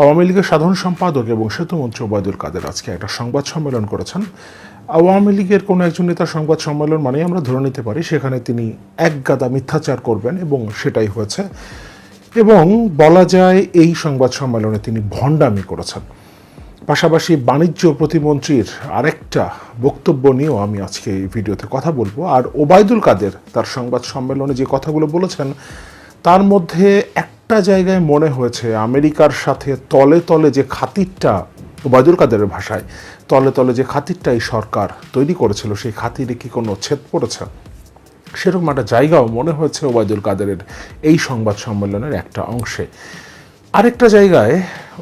আওয়ামী লীগের সাধারণ সম্পাদক এবং সেতুমন্ত্রী ওবায়দুল কাদের আজকে একটা সংবাদ সম্মেলন করেছেন। আওয়ামী লীগের কোনো একজন নেতার সংবাদ সম্মেলন মানেই আমরা ধরে নিতে পারি সেখানে তিনি এক গাদা মিথ্যাচার করবেন এবং সেটাই হয়েছে। এবং বলা যায় এই সংবাদ সম্মেলনে তিনি ভণ্ডামি করেছেন। পাশাপাশি বাণিজ্য প্রতিমন্ত্রীর আরেকটা বক্তব্য নিয়েও আমি আজকে এই ভিডিওতে কথা বলব। আর ওবায়দুল কাদের তার সংবাদ সম্মেলনে যে কথাগুলো বলেছেন, তার মধ্যে একটা জায়গায় মনে হয়েছে, আমেরিকার সাথে তলে তলে যে খাতিরটা, ওবায়দুল কাদেরের ভাষায়, তলে তলে যে খাতিরটা এই সরকার তৈরি করেছিল, সেই খাতিরে কি কোনো ছেদ পড়েছে? সেরকম একটা জায়গাও মনে হয়েছে ওবায়দুল কাদেরের এই সংবাদ সম্মেলনের একটা অংশে। আরেকটা জায়গায়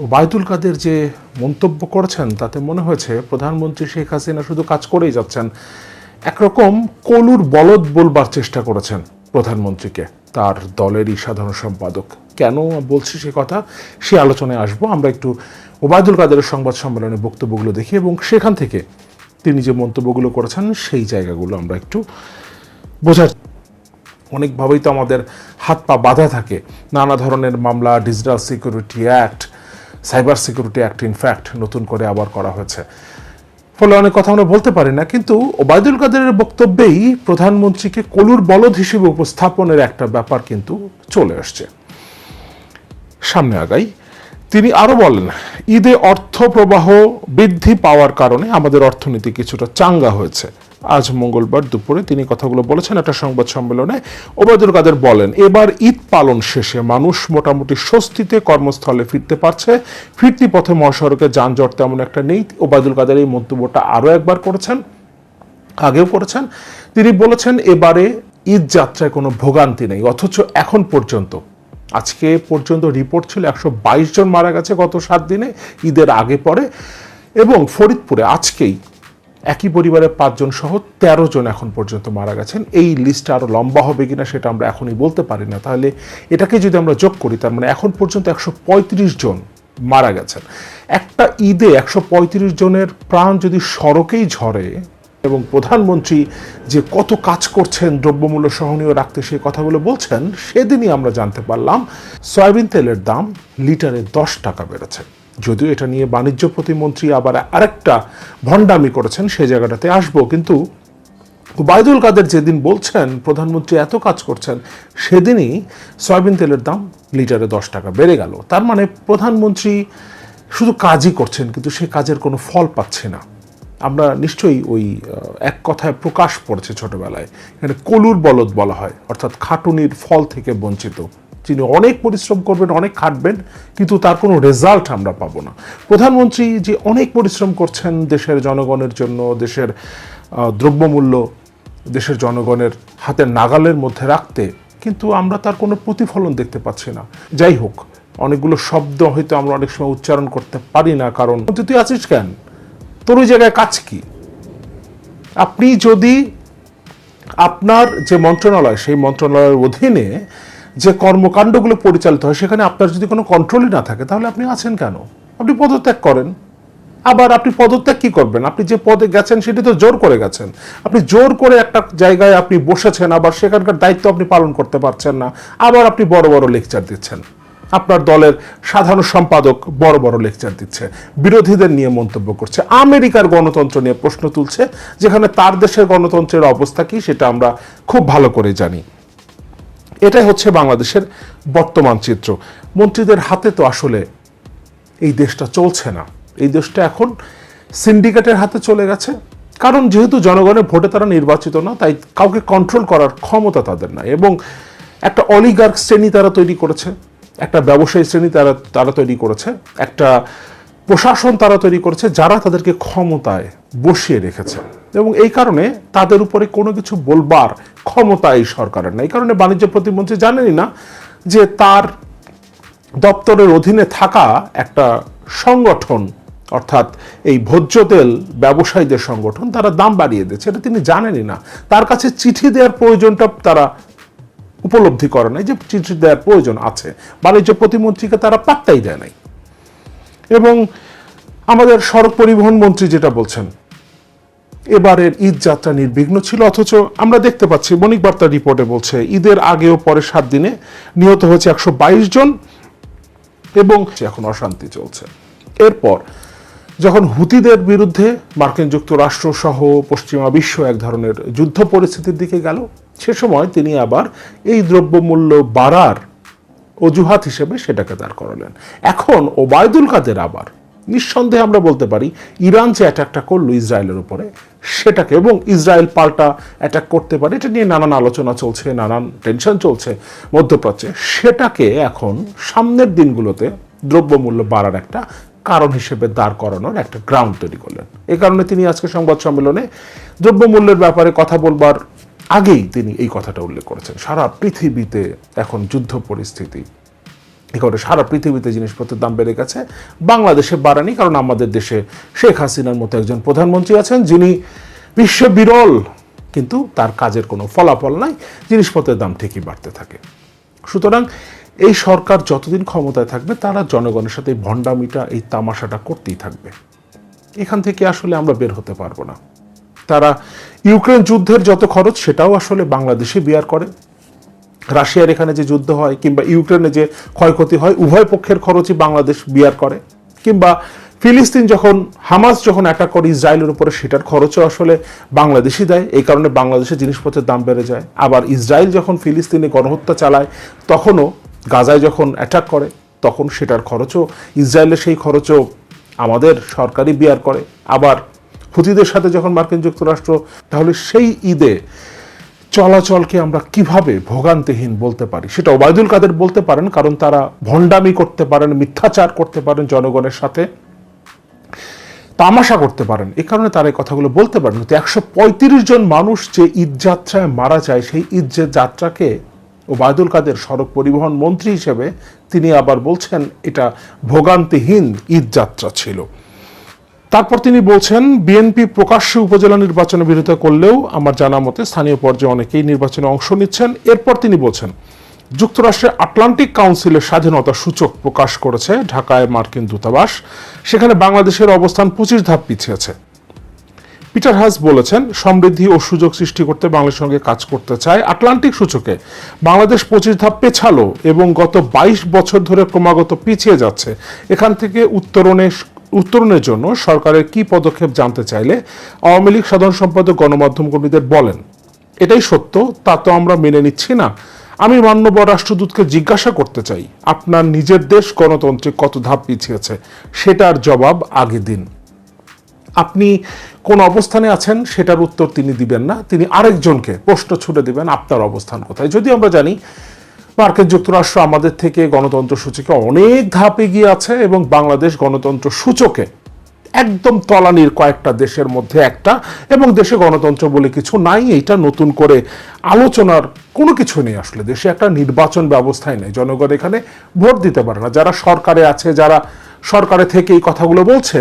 ওবায়দুল কাদের যে মন্তব্য করেছেন, তাতে মনে হয়েছে প্রধানমন্ত্রী শেখ হাসিনা শুধু কাজ করেই যাচ্ছেন, একরকম কলুর বলদ বলবার চেষ্টা করেছেন প্রধানমন্ত্রীকে। তার দলেরই সাধারণ সম্পাদক। কেন বলছি সে কথা? সে আলোচনায় আসব। আমরা একটু ওবায়দুল কাদেরের সংবাদ সম্মেলনে বক্তব্যগুলো দেখি এবং সেখান থেকে তিনি যে মন্তব্যগুলো করেছেন, সেই জায়গাগুলো আমরা একটু বোঝার অনেকভাবেই তো আমাদের হাত পা বাঁধা থাকে। নানা ধরনের মামলা digital security act cyber security act in fact নতুন করে আবার করা হয়েছে। ফলে অনেক কথা আমরা বলতে পারি না, কিন্তু ওবায়দুল কাদেরের বক্তব্যেই প্রধানমন্ত্রীকে কলুর বলদ হিসেবে উপস্থাপনের একটা ব্যাপার কিন্তু চলে আসছে। সামনে আগাই, তিনি আরও বলেন, ঈদে অর্থ প্রবাহ বৃদ্ধি পাওয়ার কারণে আমাদের অর্থনীতি কিছুটা চাঙ্গা হয়েছে। আজ মঙ্গলবার দুপুরে তিনি কথাগুলো বলেছেন একটা সংবাদ সম্মেলনে। ওবায়দুল কাদের বলেন, এবার ঈদ পালন শেষে মানুষ মোটামুটি স্বস্তিতে কর্মস্থলে ফিরতে পারছে। ফিরতি পথে মহাসড়কে যানজট তেমন একটা নেই। ওবায়দুল কাদের এই মন্তব্যটা আরও একবার করেছেন, আগেও করেছেন। তিনি বলেছেন, এবারে ঈদ যাত্রায় কোনো ভোগান্তি নেই, অথচ এখন পর্যন্ত, আজকে পর্যন্ত রিপোর্ট ছিল একশো বাইশ জন মারা গেছে গত সাত দিনে, ঈদের আগে পরে। এবং ফরিদপুরে আজকেই একই পরিবারের পাঁচজন সহ তেরো জন এখন পর্যন্ত মারা গেছেন। এই লিস্টটা আরও লম্বা হবে কিনা সেটা আমরা এখনই বলতে পারি না। তাহলে এটাকে যদি আমরা যোগ করি, তার মানে এখন পর্যন্ত একশো পঁয়ত্রিশ জন মারা গেছেন। একটা ঈদে একশো পঁয়ত্রিশ জনের প্রাণ যদি সড়কেই ঝরে এবং প্রধানমন্ত্রী যে কত কাজ করছেন, দ্রব্যমূল্য সহনীয় রাখতে সেই কথাগুলো বলছেন, সেদিনই আমরা জানতে পারলাম, সয়াবিন তেলের দাম লিটারে দশ টাকা বেড়েছে। যদিও এটা নিয়ে বাণিজ্য প্রতিমন্ত্রী আবার আরেকটা ভণ্ডামি করেছেন, সেই জায়গাটাতে আসব। কিন্তু ওবায়দুল কাদের যেদিন বলছেন, প্রধানমন্ত্রী এত কাজ করছেন, সেদিনই সয়াবিন তেলের দাম লিটারে দশ টাকা বেড়ে গেল। তার মানে প্রধানমন্ত্রী শুধু কাজই করছেন, কিন্তু সে কাজের কোনো ফল পাচ্ছে না। আমরা নিশ্চয়ই ওই এক কথায় প্রকাশ পড়েছে ছোটবেলায়। এখানে কলুর বলদ বলা হয়, অর্থাৎ খাটুনির ফল থেকে বঞ্চিত। যিনি অনেক পরিশ্রম করবেন, অনেক খাটবেন, কিন্তু তার কোনো রেজাল্ট আমরা পাবো না। প্রধানমন্ত্রী যে অনেক পরিশ্রম করছেন দেশের জনগণের জন্য, দেশের দ্রব্যমূল্য দেশের জনগণের হাতের নাগালের মধ্যে রাখতে, কিন্তু আমরা তার কোনো প্রতিফলন দেখতে পাচ্ছি না। যাই হোক, অনেকগুলো শব্দ হয়তো আমরা অনেক সময় উচ্চারণ করতে পারি না, কারণ "তুই- তুই আছিস কেন? তোর ওই জায়গায় কাজ কি? আপনি যদি আপনার যে মন্ত্রণালয়, সেই মন্ত্রণালয়ের অধীনে যে কর্মকাণ্ডগুলো পরিচালিত হয়, সেখানে আপনার যদি কোনো কন্ট্রোলই না থাকে, তাহলে আপনি আছেন কেন? আপনি পদত্যাগ করেন। আবার আপনি পদত্যাগ কি করবেন? আপনি যে পদে গেছেন, সেটি তো জোর করে গেছেন। আপনি জোর করে একটা জায়গায় আপনি বসেছেন, আবার সেখানকার দায়িত্ব আপনি পালন করতে পারছেন না। আবার আপনি বড় বড় লেকচার দিচ্ছেন। আপনার দলের সাধারণ সম্পাদক বড় বড় লেকচার দিচ্ছে। বিরোধীদের নিয়ে মন্তব্য করছে। আমেরিকার গণতন্ত্র নিয়ে প্রশ্ন তুলছে, যেখানে তার দেশের গণতন্ত্রের অবস্থা কি, সেটা আমরা খুব ভালো করে জানি। এটাই হচ্ছে বাংলাদেশের বর্তমান চিত্র। মন্ত্রীদের হাতে তো আসলে এই দেশটা চলছে না। এই দেশটা এখন সিন্ডিকেটের হাতে চলে গেছে। কারণ যেহেতু জনগণের ভোটে তারা নির্বাচিত না, তাই কাউকে কন্ট্রোল করার ক্ষমতা তাদের নাই। এবং একটা অলিগার্ক শ্রেণি তারা তৈরি করেছে, একটা ব্যবসায়ী শ্রেণি তারা তারা তৈরি করেছে, একটা প্রশাসন তারা তৈরি করেছে, যারা তাদেরকে ক্ষমতায় বসিয়ে রেখেছে। এবং এই কারণে তাদের উপরে কোনো কিছু বলবার ক্ষমতা এই সরকারের নাই। এই কারণে বাণিজ্য প্রতিমন্ত্রী জানেনই না যে তার দপ্তরের অধীনে থাকা একটা সংগঠন, অর্থাৎ এই ভোজ্য তেল ব্যবসায়ীদের সংগঠন, তারা দাম বাড়িয়ে দিচ্ছে এটা তিনি জানেনই না। তার কাছে চিঠি দেওয়ার প্রয়োজনটা তারা উপলব্ধি করে নাই যে চিঠি দেওয়ার প্রয়োজন আছে। বাণিজ্য প্রতিমন্ত্রীকে তারা পাত্তাই দেয় নাই। এবং আমাদের সড়ক পরিবহন মন্ত্রী যেটা বলছেন, এবারের ঈদ যাত্রা নির্বিঘ্ন ছিল, অথচ আমরা দেখতে পাচ্ছি, বণিক বার্তা রিপোর্টে বলছে, ঈদের আগে ও পরে সাত দিনে নিহত হয়েছে একশো বাইশ জন এবং এখন অশান্তি চলছে। এরপর, যখন হুতিদের বিরুদ্ধে মার্কিন যুক্তরাষ্ট্র সহ পশ্চিমা বিশ্ব এক ধরনের যুদ্ধ পরিস্থিতির দিকে গেল, সে সময় তিনি আবার এই দ্রব্যমূল্য বাড়ার অজুহাত হিসেবে সেটাকে দাঁড় করালেন। এখন ওবায়দুল কাদের আবার, নিঃসন্দেহে আমরা বলতে পারি, ইরান যে অ্যাটাকটা করল ইসরায়েলের উপরে, সেটাকে এবং ইসরায়েল পাল্টা অ্যাটাক করতে পারে, এটা নিয়ে নানান আলোচনা চলছে, নানান টেনশন চলছে মধ্যপ্রাচ্যে। সেটাকে এখন সামনের দিনগুলোতে দ্রব্যমূল্য বাড়ার একটা কারণ হিসেবে দাঁড় করানোর একটা গ্রাউন্ড তৈরি করলেন। এই কারণে তিনি আজকে সংবাদ সম্মেলনে দ্রব্যমূল্যের ব্যাপারে কথা বলবার আগেই তিনি এই কথাটা উল্লেখ করেছেন। সারা পৃথিবীতে এখন যুদ্ধ পরিস্থিতি। এখানে সারা পৃথিবীতে জিনিসপত্রের দাম বেড়ে গেছে। বাংলাদেশে বাড়ানি, কারণ আমাদের দেশে শেখ হাসিনার মতো একজন প্রধানমন্ত্রী আছেন, যিনি বিশ্ব বিরল, কিন্তু তার কাজের কোনো ফলাফল নাই, জিনিসপত্রের দাম ঠিকই বাড়তে থাকে। সুতরাং এই সরকার যতদিন ক্ষমতায় থাকবে, তারা জনগণের সাথে এই ভণ্ডামিটা, এই তামাশাটা করতেই থাকবে। এখান থেকে আসলে আমরা বের হতে পারব না। তারা ইউক্রেন যুদ্ধের যত খরচ, সেটাও আসলে বাংলাদেশে বিয়ার করে। রাশিয়ার এখানে যে যুদ্ধ হয় কিংবা ইউক্রেনে যে ক্ষয়ক্ষতি হয়, উভয় পক্ষের খরচই বাংলাদেশ বিয়ার করে। কিংবা ফিলিস্তিন যখন, হামাস যখন অ্যাটাক করে ইসরায়েলের উপরে, সেটার খরচও আসলে বাংলাদেশই দেয়। এই কারণে বাংলাদেশে জিনিসপত্রের দাম বেড়ে যায়। আবার ইসরায়েল যখন ফিলিস্তিনে গণহত্যা চালায়, তখনও গাজায় যখন অ্যাটাক করে, তখন সেটার খরচও, ইসরায়েলের সেই খরচও আমাদের সরকারি বিয়ার করে। আবার হুতিদের সাথে যখন মার্কিন যুক্তরাষ্ট্র, তাহলে সেই ঈদে চলাচলকে আমরা কীভাবে ভোগান্তিহীন বলতে পারি? সেটা ওবায়দুল কাদের বলতে পারেন, কারণ তারা ভণ্ডামি করতে পারেন, মিথ্যাচার করতে পারেন জনগণের সাথে। তামাশা করতে পারেন এই কারণে তারা এই কথাগুলো বলতে পারেন। কিন্তু একশো পঁয়ত্রিশ জন মানুষ যে ঈদ যাত্রায় মারা যায়, সেই ঈদ যে যাত্রাকে ওবায়দুল কাদের সড়ক পরিবহন মন্ত্রী হিসেবে তিনি আবার বলছেন, এটা ভোগান্তিহীন ঈদ যাত্রা ছিল। তারপর তিনি বলছেন, বিএনপি প্রকাশ্যে উপজেলা নির্বাচনে বিরোধিতা করলেও আমার জানা মতে স্থানীয় পর্যায়ে অনেকেই নির্বাচনে অংশ নিচ্ছেন। এরপর তিনি বলছেন যুক্তরাষ্ট্রের আটলান্টিক কাউন্সিলের স্বাধীনতা সূচক প্রকাশ করেছে ঢাকায় মার্কিন দূতাবাস। সেখানে বাংলাদেশের অবস্থান পঁচিশ ধাপ পিছিয়েছে পিটার হাস বলেছেন, সমৃদ্ধি ও সুযোগ সৃষ্টি করতে বাংলাদেশের সঙ্গে কাজ করতে চায় আটলান্টিক সূচকে। বাংলাদেশ পঁচিশ ধাপ পেছালো এবং গত বাইশ বছর ধরে ক্রমাগত পিছিয়ে যাচ্ছে। এখান থেকে উত্তরণে উত্তরণের জন্য সরকারের কি পদক্ষেপ জানতে চাইলে আওয়ামী লীগ সাধারণ সম্পাদক, গণমাধ্যম কর্মীদের বলেন, এটাই সত্য, তা তো আমরা মেনে নিচ্ছি না। আমি মান্যবর রাষ্ট্রদূতকে জিজ্ঞাসা করতে চাই, আপনার নিজের দেশ গণতন্ত্রে কত ধাপ পিছিয়েছে? সেটার জবাব আগে দিন। আপনি কোন অবস্থানে আছেন, সেটার উত্তর তিনি দিবেন না, তিনি আরেকজনকে প্রশ্ন ছুড়ে দিবেন, আপনার অবস্থান কোথায়? যদি আমরা জানি মার্কিন যুক্তরাষ্ট্র আমাদের থেকে গণতন্ত্র সূচকে অনেক ধাপ এগিয়ে আছে এবং বাংলাদেশ গণতন্ত্র সূচকে একদম তলানির কয়েকটা দেশের মধ্যে একটা এবং দেশে গণতন্ত্র বলে কিছু নাই, এইটা নতুন করে আলোচনার কোনো কিছু নেই আসলে। দেশে একটা নির্বাচন ব্যবস্থাই নেই। জনগণ এখানে ভোট দিতে পারে না। যারা সরকারে আছে, যারা সরকারে থেকে এই কথাগুলো বলছে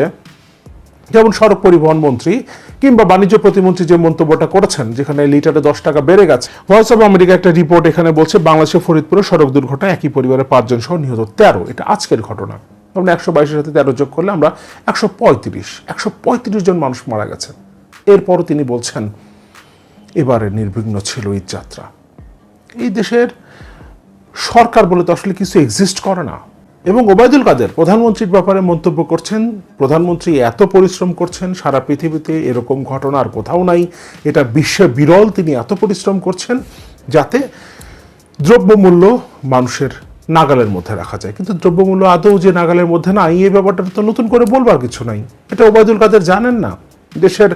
যেমন সড়ক পরিবহন মন্ত্রী কিংবা বাণিজ্য প্রতিমন্ত্রী যে মন্তব্যটা করেছেন, যেখানে লিটারে দশ টাকা বেড়ে গেছে। ভয়েস অফ আমেরিকা একটা রিপোর্ট এখানে বলছে, বাংলাদেশের ফরিদপুরে সড়ক দুর্ঘটনায় একই পরিবারের পাঁচজন সহ নিহত তেরো। এটা আজকের ঘটনা। আমরা একশো বাইশের সাথে তেরো যোগ করলে আমরা একশো পঁয়ত্রিশ একশো পঁয়ত্রিশ জন মানুষ মারা গেছে। এরপরও তিনি বলছেন, এবারে নির্বিঘ্ন ছিল ঈদ যাত্রা। এই দেশের সরকার বলে তো আসলে কিছু এক্সিস্ট করে না। এবং ওবায়দুল কাদের প্রধানমন্ত্রীর ব্যাপারে মন্তব্য করছেন, প্রধানমন্ত্রী এত পরিশ্রম করছেন, সারা পৃথিবীতে এরকম ঘটনা আর কোথাও নাই, এটা বিশ্বে বিরল, তিনি এত পরিশ্রম করছেন যাতে দ্রব্যমূল্য মানুষের নাগালের মধ্যে রাখা যায়। কিন্তু দ্রব্যমূল্য আদৌ যে নাগালের মধ্যে নাই, এই ব্যাপারটা তো নতুন করে বলবার কিছু নাই। এটা ওবায়দুল কাদের জানেন না। দেশের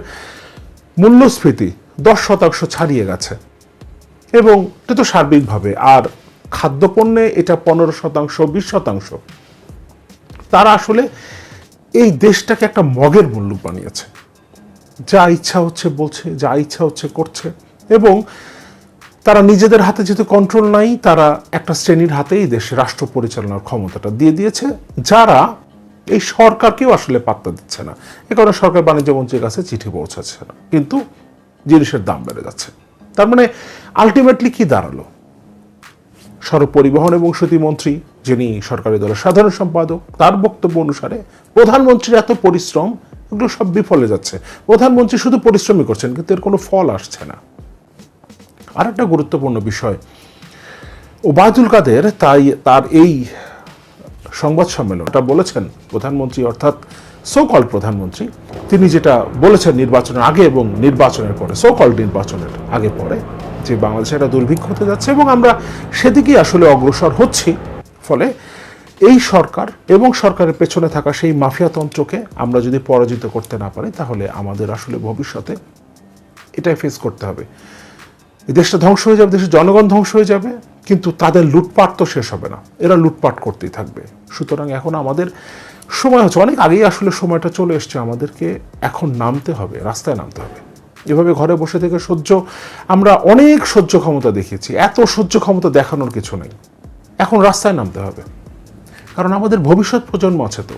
মূল্যস্ফীতি দশ শতাংশ ছাড়িয়ে গেছে। এবং এটা তো সার্বিকভাবে, আর খাদ্যপণ্যে এটা পনেরো শতাংশ, বিশ শতাংশ। তারা আসলে এই দেশটাকে একটা মগের মূল্য বানিয়েছে। যা ইচ্ছা হচ্ছে বলছে, যা ইচ্ছা হচ্ছে করছে এবং তারা নিজেদের হাতে যেহেতু কন্ট্রোল নাই, তারা একটা শ্রেণির হাতে এই দেশে রাষ্ট্র পরিচালনার ক্ষমতাটা দিয়ে দিয়েছে, যারা এই সরকারকেও আসলে পাত্তা দিচ্ছে না। এ কারণে সরকার বাণিজ্য মন্ত্রীর কাছে চিঠি পৌঁছাচ্ছে না। কিন্তু জিনিসের দাম বেড়ে যাচ্ছে। তার মানে আলটিমেটলি কি দাঁড়াল? সড়ক পরিবহন এবং মন্ত্রী, যিনি সরকারি দলের সাধারণ সম্পাদক, তার বক্তব্য অনুসারে প্রধানমন্ত্রীর এত পরিশ্রম, এগুলো সব বিফলে যাচ্ছে। প্রধানমন্ত্রী শুধু পরিশ্রমই করছেন, কিন্তু এর কোনো ফল আসছে না। আর একটা গুরুত্বপূর্ণ বিষয়, ওবায়দুল কাদের তাই তার এই সংবাদ সম্মেলন এটা বলেছেন প্রধানমন্ত্রী, অর্থাৎ সোকল প্রধানমন্ত্রী, তিনি যেটা বলেছেন নির্বাচনের আগে এবং নির্বাচনের পরে সোকল নির্বাচনের আগে পরে যে বাংলাদেশে একটা দুর্ভিক্ষ হতে যাচ্ছে এবং আমরা সেদিকেই আসলে অগ্রসর হচ্ছি। ফলে এই সরকার এবং সরকারের পেছনে থাকা সেই মাফিয়াতন্ত্রকে আমরা যদি পরাজিত করতে না পারি, তাহলে আমাদের আসলে ভবিষ্যতে এটাই ফেস করতে হবে। দেশটা ধ্বংস হয়ে যাবে, দেশের জনগণ ধ্বংস হয়ে যাবে, কিন্তু তাদের লুটপাট তো শেষ হবে না। এরা লুটপাট করতেই থাকবে। সুতরাং এখন আমাদের সময় হচ্ছে, অনেক আগেই আসলে সময়টা চলে এসছে, আমাদেরকে এখন নামতে হবে, রাস্তায় নামতে হবে। এভাবে ঘরে বসে থেকে সহ্য, আমরা অনেক সহ্য ক্ষমতা দেখেছি এত সহ্য ক্ষমতা দেখানোর কিছু নেই। এখন রাস্তায় নামতে হবে। কারণ আমাদের ভবিষ্যৎ প্রজন্ম আছে তো।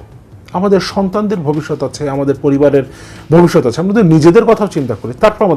আমাদের সন্তানদের ভবিষ্যৎ আছে, আমাদের পরিবারের ভবিষ্যৎ আছে। আমাদের নিজেদের কথাও চিন্তা করি, তারপর আমাদের